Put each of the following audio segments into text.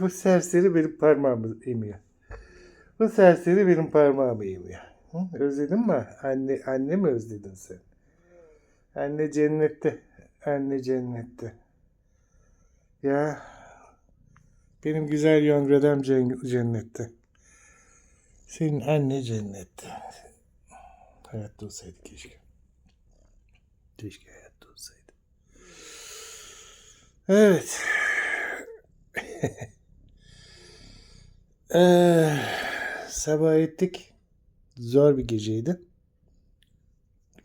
bu serseri benim parmağımı emiyor. Bu serseri benim parmağımı emiyor. Hı? Özledin mi? Anne, anne mi özledin sen? Anne cennette. Anne cennette. Ya benim güzel yongredem cen- cennette. Senin anne cennette. Hayatta olsaydı keşke. Keşke hayatta olsaydı. Evet. Eee, sabah ettik. Zor bir geceydi.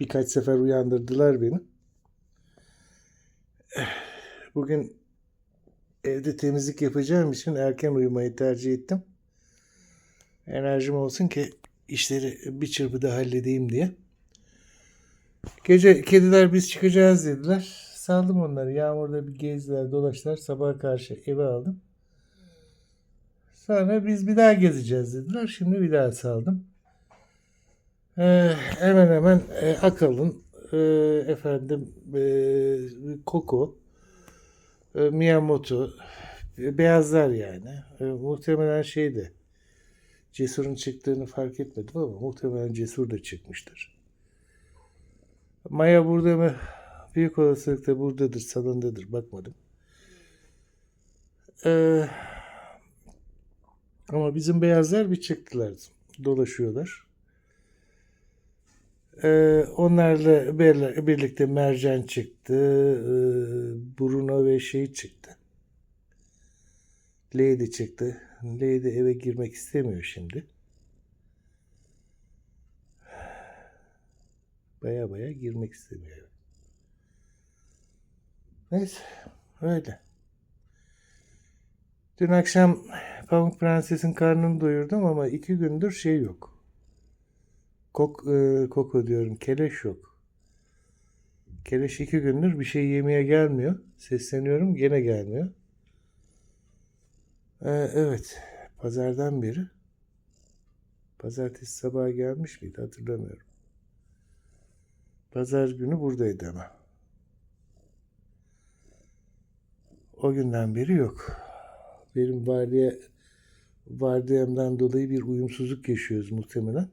Birkaç sefer uyandırdılar beni. Bugün evde temizlik yapacağım için erken uyumayı tercih ettim. Enerjim olsun ki işleri bir çırpıda halledeyim diye. Gece kediler biz çıkacağız dediler. Saldım onları. Yağmurda bir gezdiler, dolaştılar. Sabaha karşı eve aldım. Sonra biz bir daha gezeceğiz dediler. Şimdi bir daha saldım. Ee, hemen hemen e, Akalın, e, efendim e, Koko, e, Miyamoto, e, beyazlar yani. E, muhtemelen şeydi. Cesur'un çıktığını fark etmedim ama muhtemelen Cesur da çıkmıştır. Maya burada mı? Büyük olasılıkla buradadır, salondadır. Bakmadım. Ee, ama bizim beyazlar bir çıktılar. Dolaşıyorlar. Ee, onlarla bir- birlikte Mercan çıktı. Ee, Bruno ve şey çıktı. Lady çıktı. Lady eve girmek istemiyor şimdi. Baya baya girmek istemiyor. Neyse öyle. Dün akşam Pamuk Prenses'in karnını doyurdum ama iki gündür şey yok. Kok, e, koko diyorum. Keleş yok. Keleş iki gündür bir şey yemeye gelmiyor. Sesleniyorum gene gelmiyor. Ee, evet. Pazardan beri. Pazartesi sabahı gelmiş miydi hatırlamıyorum. Pazar günü buradaydı ama. O günden beri yok. Benim vardiya vardiyamdan dolayı bir uyumsuzluk yaşıyoruz muhtemelen.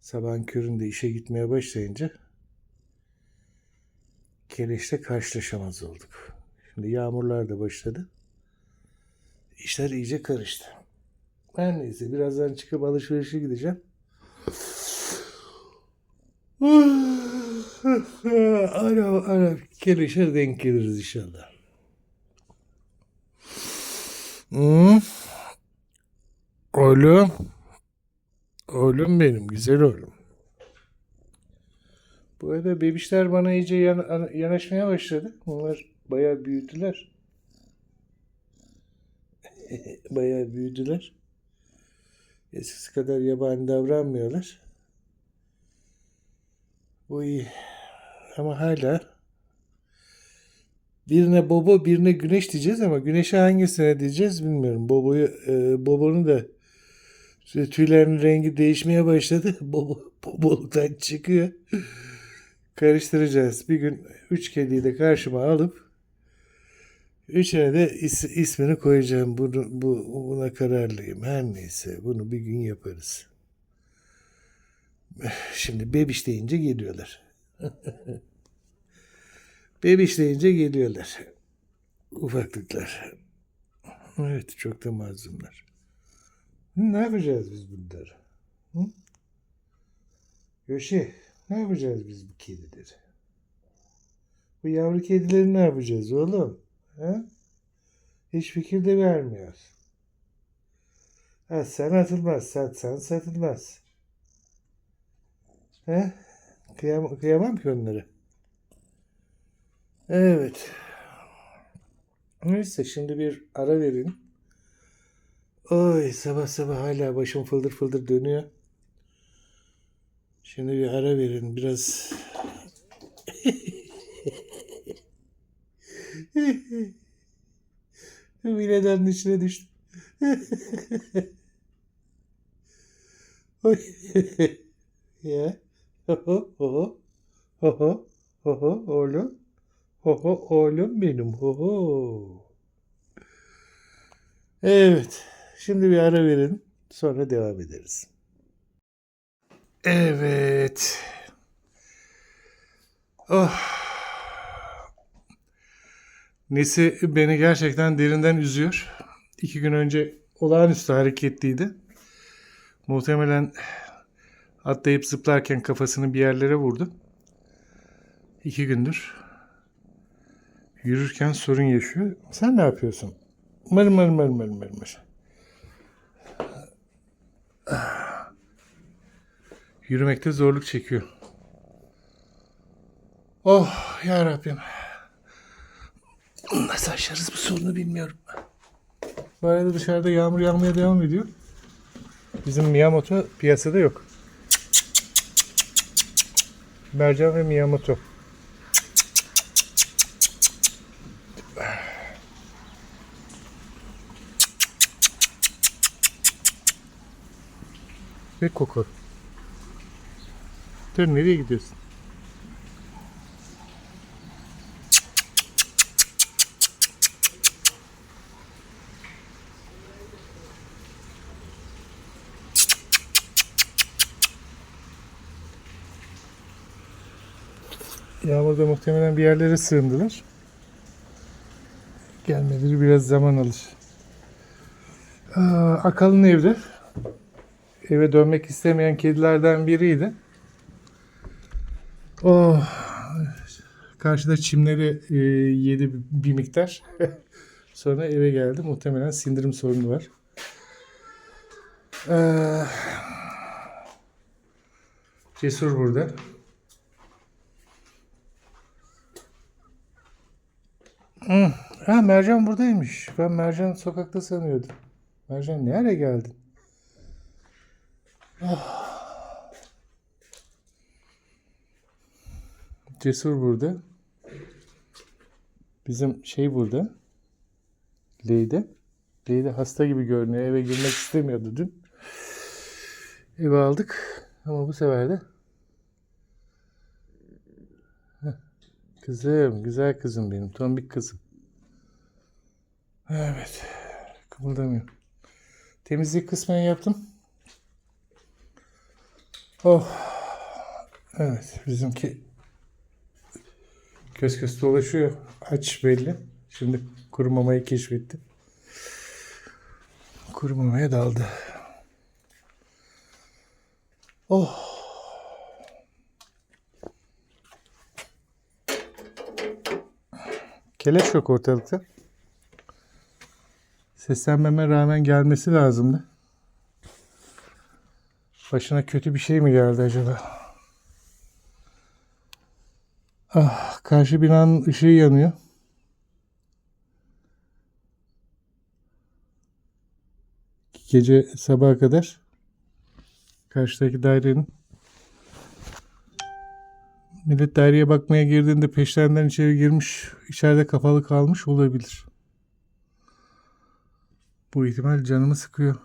Sabahın köründe işe gitmeye başlayınca Keleş'te karşılaşamaz olduk. Şimdi yağmurlar da başladı. İşler iyice karıştı. Her neyse birazdan çıkıp alışverişe gideceğim. ara ara Keleş'e denk geliriz inşallah. Hmm. Oğlum. Oğlum benim, güzel oğlum. Bu arada bebişler bana iyice yan- yanaşmaya başladı. Onlar bayağı büyüdüler. bayağı büyüdüler. Eskisi kadar yabani davranmıyorlar. Bu iyi. Ama hala birine Bobo birine Güneş diyeceğiz ama Güneş'e hangisine diyeceğiz bilmiyorum. Bobo'yu e, Bobo'nu da işte tüylerinin rengi değişmeye başladı. Bobo, boboluktan çıkıyor. Karıştıracağız. Bir gün üç kediyi de karşıma alıp üçüne de is, ismini koyacağım. Bunu, bu, buna kararlıyım. Her neyse bunu bir gün yaparız. Şimdi bebiş deyince geliyorlar. bebiş deyince geliyorlar. Ufaklıklar. Evet çok da mazlumlar. Ne yapacağız biz bunları? Hı? Göşe, ne yapacağız biz bu kedileri? Bu yavru kedileri ne yapacağız oğlum? Ha? Hiç fikir de vermiyor. Sen atılmaz, satsan satılmaz. He? Kıyam kıyamam ki onları. Evet. Neyse şimdi bir ara verin. Oy sabah sabah hala başım fıldır fıldır dönüyor. Şimdi bir ara verin biraz. Mine'den içine düştüm. Ya. Ho ho ho ho ho. Ho oğlum. Ho ho oğlum benim. Ho ho. Evet. Şimdi bir ara verelim. Sonra devam ederiz. Evet. Oh. Nesi beni gerçekten derinden üzüyor. İki gün önce olağanüstü hareketliydi. Muhtemelen atlayıp zıplarken kafasını bir yerlere vurdu. İki gündür yürürken sorun yaşıyor. Sen ne yapıyorsun? Mır mır mır mır mır mır. Yürümekte zorluk çekiyor. Oh ya Rabbim. Nasıl aşarız bu sorunu bilmiyorum. Bu arada dışarıda yağmur yağmaya devam ediyor. Bizim Miyamoto piyasada yok. Mercan ve Miyamoto. Ve koku. Dur nereye gidiyorsun? Yağmurda muhtemelen bir yerlere sığındılar. Gelmeleri biraz zaman alır. Aa, Akalın evde. Eve dönmek istemeyen kedilerden biriydi. Oh, karşıda çimleri e, yedi bir miktar. Sonra eve geldi. Muhtemelen sindirim sorunu var. Ee, Cesur burada. Ha Mercan buradaymış. Ben Mercan sokakta sanıyordum. Mercan ne ara geldin? Ah. Cesur burada. Bizim şey burada. Leyde. Leyde hasta gibi görünüyor. Eve girmek istemiyordu dün. Eve aldık. Ama bu sefer de Kızım, güzel kızım benim. Tombik kızım. Evet. Kımıldamıyor. Temizlik kısmını yaptım. Oh. Evet. Bizimki köz köz dolaşıyor. Aç belli. Şimdi kurumamayı keşfetti. Kurumamaya daldı. Oh. Keleş yok ortalıkta. Seslenmeme rağmen gelmesi lazımdı. Başına kötü bir şey mi geldi acaba? Ah, karşı binanın ışığı yanıyor. Gece sabaha kadar karşıdaki dairenin millet daireye bakmaya girdiğinde peşlerinden içeri girmiş, içeride kapalı kalmış olabilir. Bu ihtimal canımı sıkıyor.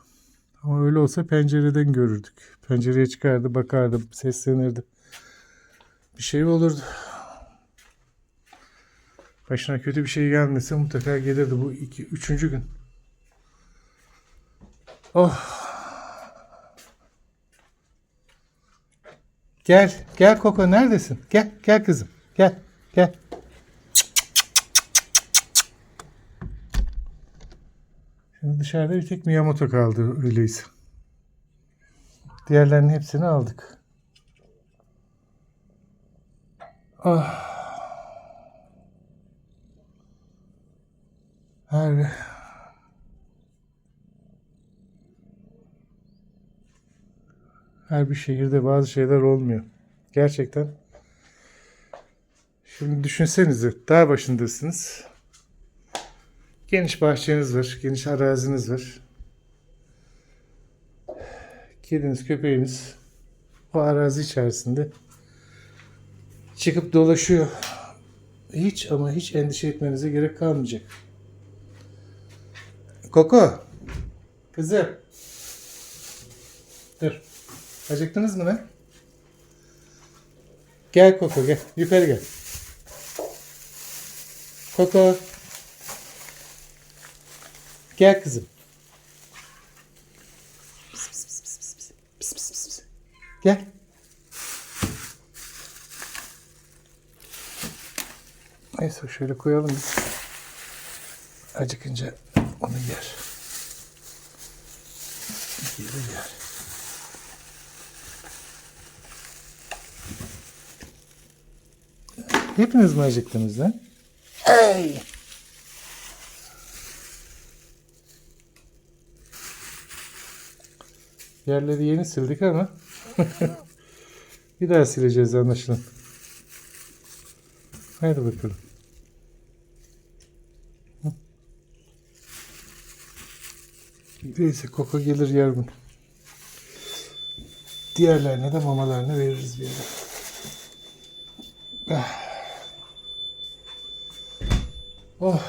Ama öyle olsa pencereden görürdük. Pencereye çıkardı, bakardı, seslenirdi. Bir şey olurdu. Başına kötü bir şey gelmese mutlaka gelirdi bu iki, üçüncü gün. Oh. Gel, gel Koko neredesin? Gel, gel kızım. Gel, gel. Şimdi dışarıda bir tek Miyamoto kaldı öyleyse. Diğerlerinin hepsini aldık. Ah. Her her bir şehirde bazı şeyler olmuyor. Gerçekten. Şimdi düşünsenize dağ başındasınız. Geniş bahçeniz var, geniş araziniz var. Kediniz, köpeğiniz o arazi içerisinde çıkıp dolaşıyor. Hiç ama hiç endişe etmenize gerek kalmayacak. Koko. Kızım. Acıktınız mı lan? Gel Koko gel. Yukarı gel. Koko. Gel kızım. Gel. Neyse şöyle koyalım. Acıkınca onu yer. Yeri yer. Hepiniz mi acıktınız lan? Ey! Yerleri yeni sildik ama bir daha sileceğiz anlaşılan. Haydi bakalım. Neyse koku gelir yer bunu. Diğerlerine de mamalarını veririz bir yere. Oh,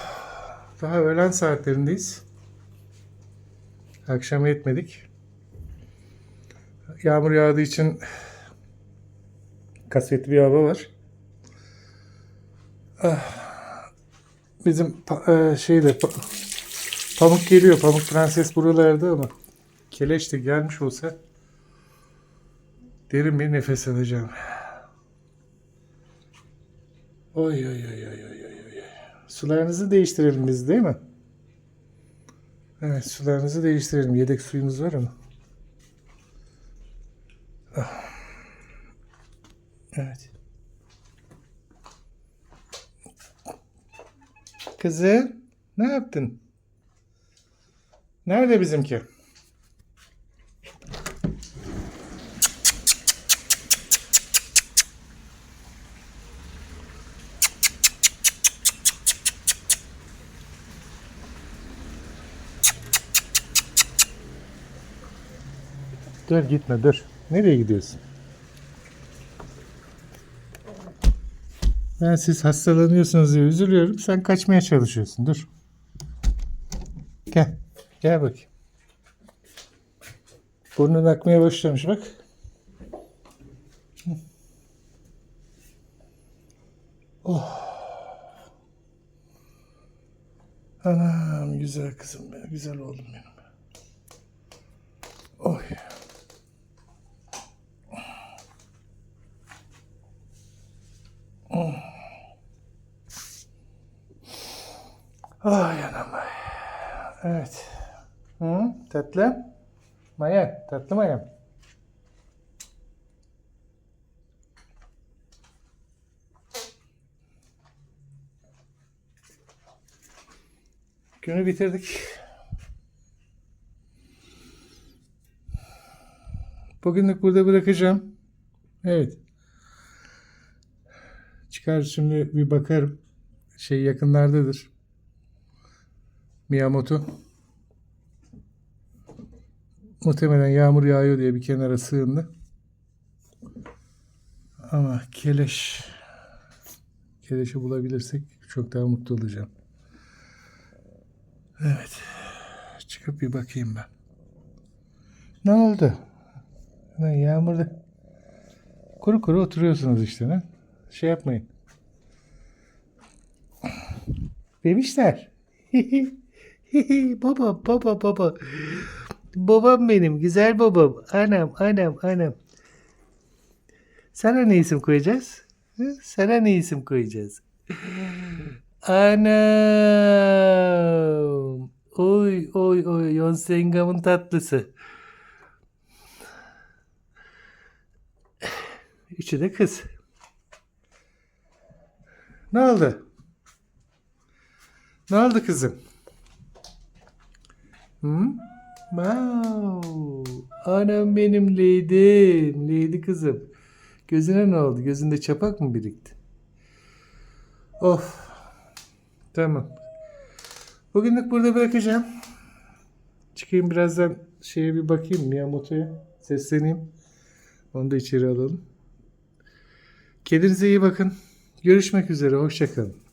daha öğlen saatlerindeyiz. Akşam etmedik. Yağmur yağdığı için kasvetli bir hava var. Ah, Bizim e, şeyde pa- pamuk geliyor. Pamuk prenses buralarda ama keleş de gelmiş olsa derin bir nefes alacağım. Oy oy oy oy oy. Sularınızı değiştirelim biz değil mi? Evet sularınızı değiştirelim. Yedek suyumuz var ama. Ah. Evet. Kızı ne yaptın? Nerede bizimki? Dur gitme dur. Nereye gidiyorsun? Ben siz hastalanıyorsunuz diye üzülüyorum. Sen kaçmaya çalışıyorsun. Dur. Gel. Gel bakayım. Burnun akmaya başlamış bak. Oh. Anam güzel kızım benim. Güzel oğlum benim. Oy. Ay anam ay. Evet. Hı, tatlı. Maya, tatlı Maya. Günü bitirdik. Bugünlük burada bırakacağım. Evet. Çıkar şimdi bir bakarım. Şey yakınlardadır. Miyamoto. Muhtemelen yağmur yağıyor diye bir kenara sığındı. Ama keleş keleşi bulabilirsek çok daha mutlu olacağım. Evet. Çıkıp bir bakayım ben. Ne oldu? Lan yağmurda kuru kuru oturuyorsunuz işte. Ne? Şey yapmayın. Bebişler. baba baba baba. Babam benim güzel babam. Anam anam anam. Sana ne isim koyacağız? Sana ne isim koyacağız? Anam. Oy oy oy Yonsengam'ın tatlısı. Üçü de kız. Ne oldu? Ne oldu kızım? Hı? Wow. Anam benim Leydim. Leydi kızım. Gözüne ne oldu? Gözünde çapak mı birikti? Of. Tamam. Bugünlük burada bırakacağım. Çıkayım birazdan şeye bir bakayım Miyamoto'ya. Sesleneyim. Onu da içeri alalım. Kendinize iyi bakın. Görüşmek üzere. Hoşçakalın.